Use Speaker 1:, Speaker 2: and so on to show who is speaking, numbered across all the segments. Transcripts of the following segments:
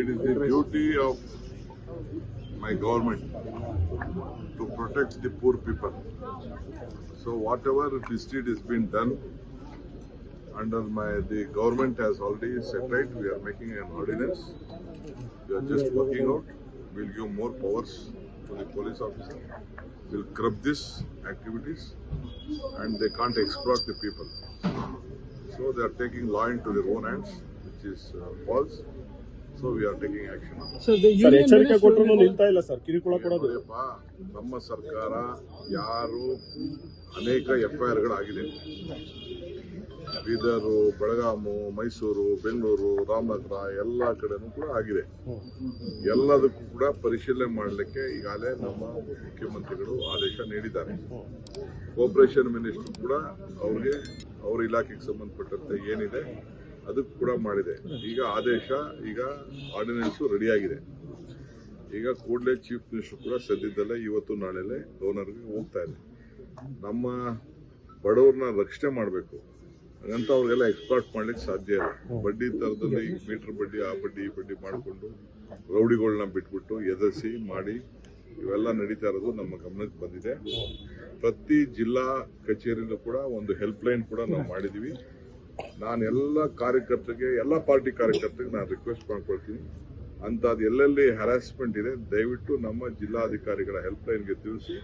Speaker 1: It is the duty of my government to protect the poor people. So whatever deed is being done under my, the government has already set right, we are making an ordinance. We are just working out, we'll give more powers to the police officer. We'll curb these activities and they can't exploit the people. So they are taking law into their own hands, which is uh, false. So we are taking action
Speaker 2: sir
Speaker 3: ಎಚ್ಚರಿಕೆ ಕೊಟ್ಟರು ನಿಲ್ತಾ ಇಲ್ಲ sir ಕಿರುಕುಳ ಕೊಡೋದು.
Speaker 1: ನಮ್ಮ ಸರ್ಕಾರ ಯಾರು ಅನೇಕ ಎಫ್ ಐ ಆರ್ಗಳಾಗಿದೆ ಬೀದರು ಬೆಳಗಾಮು ಮೈಸೂರು ಬೆಂಗಳೂರು ರಾಮನಗರ ಎಲ್ಲ ಕಡೆನೂ ಕೂಡ ಆಗಿದೆ. ಎಲ್ಲದಕ್ಕೂ ಕೂಡ ಪರಿಶೀಲನೆ ಮಾಡಲಿಕ್ಕೆ ಈಗಾಗಲೇ ನಮ್ಮ ಮುಖ್ಯಮಂತ್ರಿಗಳು ಆದೇಶ ನೀಡಿದ್ದಾರೆ. ಕೋಪರೇಷನ್ ಮಿನಿಸ್ಟರ್ ಕೂಡ ಅವ್ರಿಗೆ ಅವ್ರ ಇಲಾಖೆಗೆ ಸಂಬಂಧಪಟ್ಟಂತೆ ಏನಿದೆ ಅದಕ್ಕೂ ಕೂಡ ಮಾಡಿದೆ. ಈಗ ಆದೇಶ, ಈಗ ಆರ್ಡಿನೆನ್ಸ್ ರೆಡಿಯಾಗಿದೆ ಈಗ ಕೂಡಲೇ ಚೀಫ್ ಮಿನಿಸ್ಟರ್ ಕೂಡ ಸದ್ಯದಲ್ಲೇ ಇವತ್ತು ನಾಳೆಲೇ ಗವರ್ನರ್ಗೆ ಹೋಗ್ತಾ ಇದೆ ನಮ್ಮ ಬಡವ್ರನ್ನ ರಕ್ಷಣೆ ಮಾಡಬೇಕು. ಹಾಗಂತ ಅವ್ರಿಗೆಲ್ಲ ಎಕ್ಸ್ಪರ್ಟ್ ಮಾಡ್ಲಿಕ್ಕೆ ಸಾಧ್ಯ ಇಲ್ಲ. ಬಡ್ಡಿ ತರದಲ್ಲಿ ಮೀಟರ್ ಬಡ್ಡಿ, ಆ ಬಡ್ಡಿ, ಈ ಬಡ್ಡಿ ಮಾಡಿಕೊಂಡು ರೌಡಿಗಳನ್ನ ಬಿಟ್ಬಿಟ್ಟು ಎದರಿಸಿ ಮಾಡಿ ಇವೆಲ್ಲ ನಡೀತಾ ಇರೋದು ನಮ್ಮ ಗಮನಕ್ಕೆ ಬಂದಿದೆ. ಪ್ರತಿ ಜಿಲ್ಲಾ ಕಚೇರಿಯಲ್ಲೂ ಕೂಡ ಒಂದು ಹೆಲ್ಪ್ ಲೈನ್ ಕೂಡ ನಾವು ಮಾಡಿದೀವಿ ನಾನು ಎಲ್ಲ ಕಾರ್ಯಕರ್ತರಿಗೆ, ಎಲ್ಲ ಪಾರ್ಟಿ ಕಾರ್ಯಕರ್ತರಿಗೆ ನಾನು ರಿಕ್ವೆಸ್ಟ್ ಮಾಡ್ಕೊಳ್ತೀನಿ. ಅಂಥದ್ದು ಎಲ್ಲೆಲ್ಲಿ ಹ್ಯಾರಾಸ್ಮೆಂಟ್ ಇದೆ, ದಯವಿಟ್ಟು ನಮ್ಮ ಜಿಲ್ಲಾಧಿಕಾರಿಗಳ ಹೆಲ್ಪ್ ಲೈನ್ಗೆ ತಿಳಿಸಿ.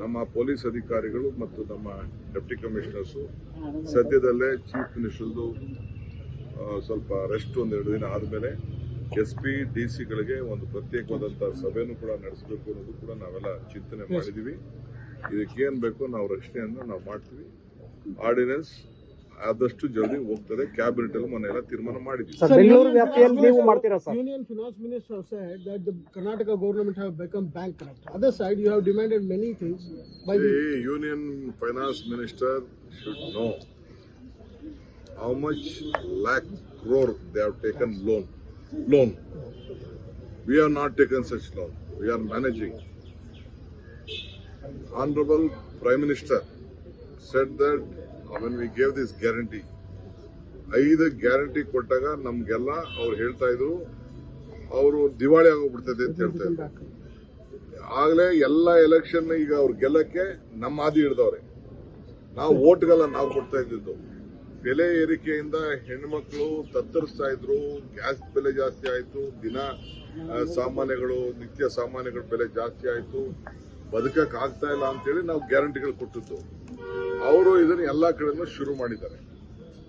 Speaker 1: ನಮ್ಮ ಪೊಲೀಸ್ ಅಧಿಕಾರಿಗಳು ಮತ್ತು ನಮ್ಮ ಡೆಪ್ಟಿ ಕಮಿಷನರ್ಸು ಸದ್ಯದಲ್ಲೇ ಚೀಫ್ ಮಿನಿಸ್ಟರ್ದು ಸ್ವಲ್ಪ ರೆಸ್ಟ್ ಒಂದೆರಡು ದಿನ ಆದಮೇಲೆ ಎಸ್ ಪಿ ಡಿ ಸಿಗಳಿಗೆ ಒಂದು ಪ್ರತ್ಯೇಕವಾದಂಥ ಸಭೆನೂ ಕೂಡ ನಡೆಸಬೇಕು ಅನ್ನೋದು ಕೂಡ ನಾವೆಲ್ಲ ಚಿಂತನೆ ಮಾಡಿದ್ದೀವಿ ಇದಕ್ಕೇನು ಬೇಕೋ ನಾವು ರಕ್ಷಣೆಯನ್ನು ನಾವು ಮಾಡ್ತೀವಿ. ಆರ್ಡಿನೆನ್ಸ್ ಆದಷ್ಟು ಜಲ್ದಿ ಹೋಗ್ತದೆ ಕ್ಯಾಬಿನೆಟ್ ಅಲ್ಲಿ ಮೊನ್ನೆ ಎಲ್ಲ ತೀರ್ಮಾನ ಮಾಡಿದ್ವಿ
Speaker 4: ಸರ್
Speaker 2: Sir,
Speaker 4: ಬೆಂಗಳೂರು
Speaker 2: Union
Speaker 4: ವ್ಯಾಪ್ತಿಯಲ್ಲಿ
Speaker 2: Finance
Speaker 4: ನೀವು
Speaker 2: Minister-
Speaker 4: ಮಾಡ್ತೀರಾ sir
Speaker 2: Union Finance Minister have said that the Karnataka government have become bankrupt. Other side, you have demanded many things by the
Speaker 1: The Union Finance Minister should know how much lakh crore they have taken loan. Loan. We have not taken such loan. We are managing. Honorable Prime Minister said that when we gave this guarantee, ಐದು guarantee ಕೊಟ್ಟಾಗ ನಮ್ಗೆಲ್ಲ ಅವ್ರು ಹೇಳ್ತಾ ಇದ್ರು ಅವರು ದಿವಾಳಿ ಆಗೋಗ್ಬಿಡ್ತದೆ ಅಂತ ಹೇಳ್ತಾ ಇದ್ರು. ಆಗ್ಲೇ ಎಲ್ಲ ಎಲೆಕ್ಷನ್ ಈಗ ಅವ್ರು ಗೆಲ್ಲಕ್ಕೆ ನಮ್ಮ ಹಾದಿ ಹಿಡ್ದವ್ರೆ. ನಾವು ಓಟ್ಗೆಲ್ಲ ನಾವು ಕೊಡ್ತಾ ಇದ್ದಿದ್ದು. ಬೆಲೆ ಏರಿಕೆಯಿಂದ ಹೆಣ್ಮಕ್ಳು ತತ್ತರಿಸ್ತಾ ಇದ್ರು ಗ್ಯಾಸ್ ಬೆಲೆ ಜಾಸ್ತಿ ಆಯ್ತು ದಿನ ಸಾಮಾನ್ಯಗಳು ನಿತ್ಯ ಸಾಮಾನ್ಯಗಳ ಬೆಲೆ ಜಾಸ್ತಿ ಆಯ್ತು. ಬದುಕಕ್ ಆಗ್ತಾ ಇಲ್ಲ ಅಂತೇಳಿ ನಾವು ಗ್ಯಾರಂಟಿಗಳು ಕೊಟ್ಟಿದ್ದು. ಅವರು ಇದನ್ನ ಎಲ್ಲಾ ಕಡೆನೂ ಶುರು ಮಾಡಿದ್ದಾರೆ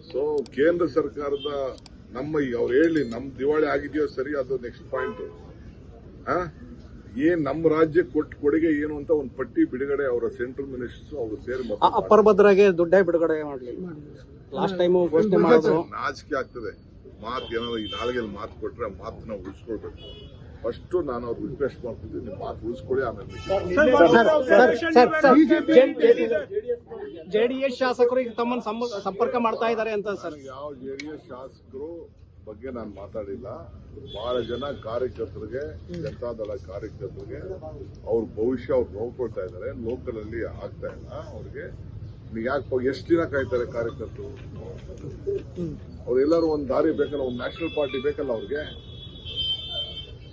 Speaker 1: ಸೊ ಕೇಂದ್ರ ಸರ್ಕಾರದ ನಮ್ಮ ಅವ್ರು ಹೇಳಿ ನಮ್ ದಿವಾಳಿ ಆಗಿದೆಯೋ ಸರಿ ಅದು ನೆಕ್ಸ್ಟ್ ಪಾಯಿಂಟ್ ಏನ್ ನಮ್ಮ ರಾಜ್ಯ ಕೊಟ್ಟ ಕೊಡುಗೆ ಏನು ಅಂತ ಒಂದು ಪಟ್ಟಿ ಬಿಡುಗಡೆ ಅವರ ಸೆಂಟ್ರಲ್ ಮಿನಿಸ್ಟರ್ಸ್ ಅವರು ಸೇರಿ
Speaker 4: ಅ-
Speaker 1: ಮತ್ತೆ
Speaker 4: ಅಪ್ಪರ್ ಭದ್ರಾಗೆ ದುಡ್ಡೇ ಬಿಡುಗಡೆ ಮಾಡಲಿಲ್ಲ ಲಾಸ್ಟ್ ಟೈಮ್ ಘೋಷಣೆ ಮಾಡಿದ್ರು
Speaker 1: ನಾಚಿಕೆ ಆಗ್ತದೆ ಮಾತು ಏನಾದ್ರು ಈ ನಾಲ್ಗೆಲ್ಲಿ ಮಾತು ಕೊಟ್ರೆ ಆ ಮಾತನ್ನ ಉಳಿಸ್ಕೊಳ್ಬೇಕು ಫಸ್ಟ್ ನಾನು ಅವ್ರು ರಿಕ್ವೆಸ್ಟ್ ಮಾಡ್ತಿದ್ದೀನಿ ನಿಮ್ಮ ಮಾತು ಉಳಿಸ್ಕೊಳ್ಳಿ ಆಮೇಲೆ ಮಿಕ್ಕಿದ್ದು.
Speaker 4: ಸರ್ ಸರ್ ಜೆಡಿಎಸ್ ಶಾಸಕರು ಈಗ ತಮ್ಮನ್ನು ಸಂಪ- ಸಂಪರ್ಕ ಮಾಡ್ತಾ ಇದ್ದಾರೆ ಅಂತ ಸರ್.
Speaker 1: ಯಾವ ಜೆ ಡಿ ಎಸ್ ಶಾಸಕರು ಬಗ್ಗೆ ನಾನು ಮಾತಾಡಿಲ್ಲ. ಬಹಳ ಜನ ಕಾರ್ಯಕರ್ತರಿಗೆ ಜನತಾದಳ ಕಾರ್ಯಕರ್ತರಿಗೆ ಅವ್ರ ಭವಿಷ್ಯ ಅವ್ರು ನೋಡ್ಕೊಳ್ತಾ ಇದ್ದಾರೆ. ಲೋಕಲ್ ಅಲ್ಲಿ ಆಗ್ತಾ ಇಲ್ಲ. ಅವ್ರಿಗೆ ಯಾಕೆ ಎಷ್ಟು ದಿನ ಕಾಯ್ತಾರೆ ಕಾರ್ಯಕರ್ತರು? ಅವ್ರೆಲ್ಲರೂ ಒಂದು ದಾರಿ ಬೇಕಲ್ಲ, ಒಂದು ನ್ಯಾಷನಲ್ ಪಾರ್ಟಿ ಬೇಕಲ್ಲ ಅವ್ರಿಗೆ?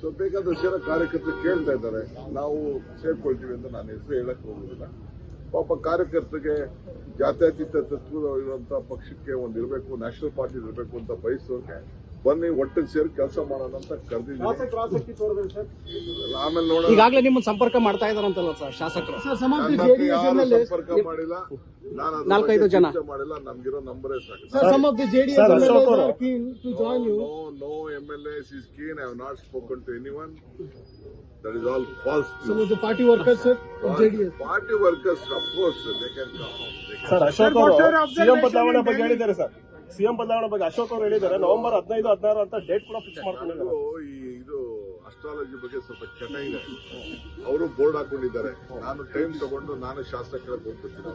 Speaker 1: ಸೊ ಬೇಕಾದಷ್ಟು ಜನ ಕಾರ್ಯಕರ್ತರು ಕೇಳ್ತಾ ಇದ್ದಾರೆ. ನಾವು ಸೇರ್ಕೊಳ್ತೀವಿ ಅಂತ ನಾನು ಹೆಸರು ಹೇಳಕ್ ಹೋಗುದಿಲ್ಲ. ಪಾಪ ಕಾರ್ಯಕರ್ತರಿಗೆ ಜಾತ್ಯತೀತ ತತ್ವದ ಇರುವಂತ ಪಕ್ಷಕ್ಕೆ ಒಂದು ಇರಬೇಕು ನ್ಯಾಷನಲ್ ಪಾರ್ಟಿ ಇರಬೇಕು ಅಂತ ಬಯಸೋಕೆ ಬನ್ನಿ ಒಟ್ಟಿಗೆ ಸೇರಿ ಕೆಲಸ ಮಾಡೋಣ ಅಂತ ಕರೆದಿದ್ದೀವಿ ಆಮೇಲೆ ನೋಡ
Speaker 4: ಈಗಾಗಲೇ ನಿಮ್ಮ ಸಂಪರ್ಕ ಮಾಡ್ತಾ ಇದ್ದಾರಂತಲ್ಲ ಸರ್ ಶಾಸಕರು.
Speaker 1: ಸಂಪರ್ಕ ಮಾಡಿಲ್ಲ
Speaker 4: ನಾಲ್ಕೈದು ಜನ.
Speaker 1: ಮಾಡಿಲ್ಲ ನಮ್ಗಿರೋ ನಂಬರೇ ಸಾಕು. No no MLAs is kin I not to anyone that is all false
Speaker 2: party workers
Speaker 1: party workers
Speaker 3: sir of ಬಗ್ಗೆ ಹೇಳಿದ್ದಾರೆ ಸರ್ ಸಿಎಂ ಬದಲಾವಣೆ ಬಗ್ಗೆ ಅಶೋಕ್ ಅವರು ಹೇಳಿದ್ದಾರೆ. ನವೆಂಬರ್ ಹದಿನೈದು ಹದಿನಾರು ಅಂತ ಡೇಟ್ ಕೂಡ ಫಿಕ್ಸ್ ಮಾಡ್ಕೊಂಡಿದ್ದಾರೆ
Speaker 1: ಇದು ಅಸ್ಟ್ರಾಲಜಿ ಬಗ್ಗೆ ಸ್ವಲ್ಪ ಚಟ ಇದೆ. ಅವರು ಬೋರ್ಡ್ ಹಾಕೊಂಡಿದ್ದಾರೆ. ನಾನು ಟೈಮ್ ತಗೊಂಡು ನಾನು ಶಾಸ್ತ್ರ ಕೇಳಕ್ ಹೋಗ್ಬಿಡ್ತೀನಿ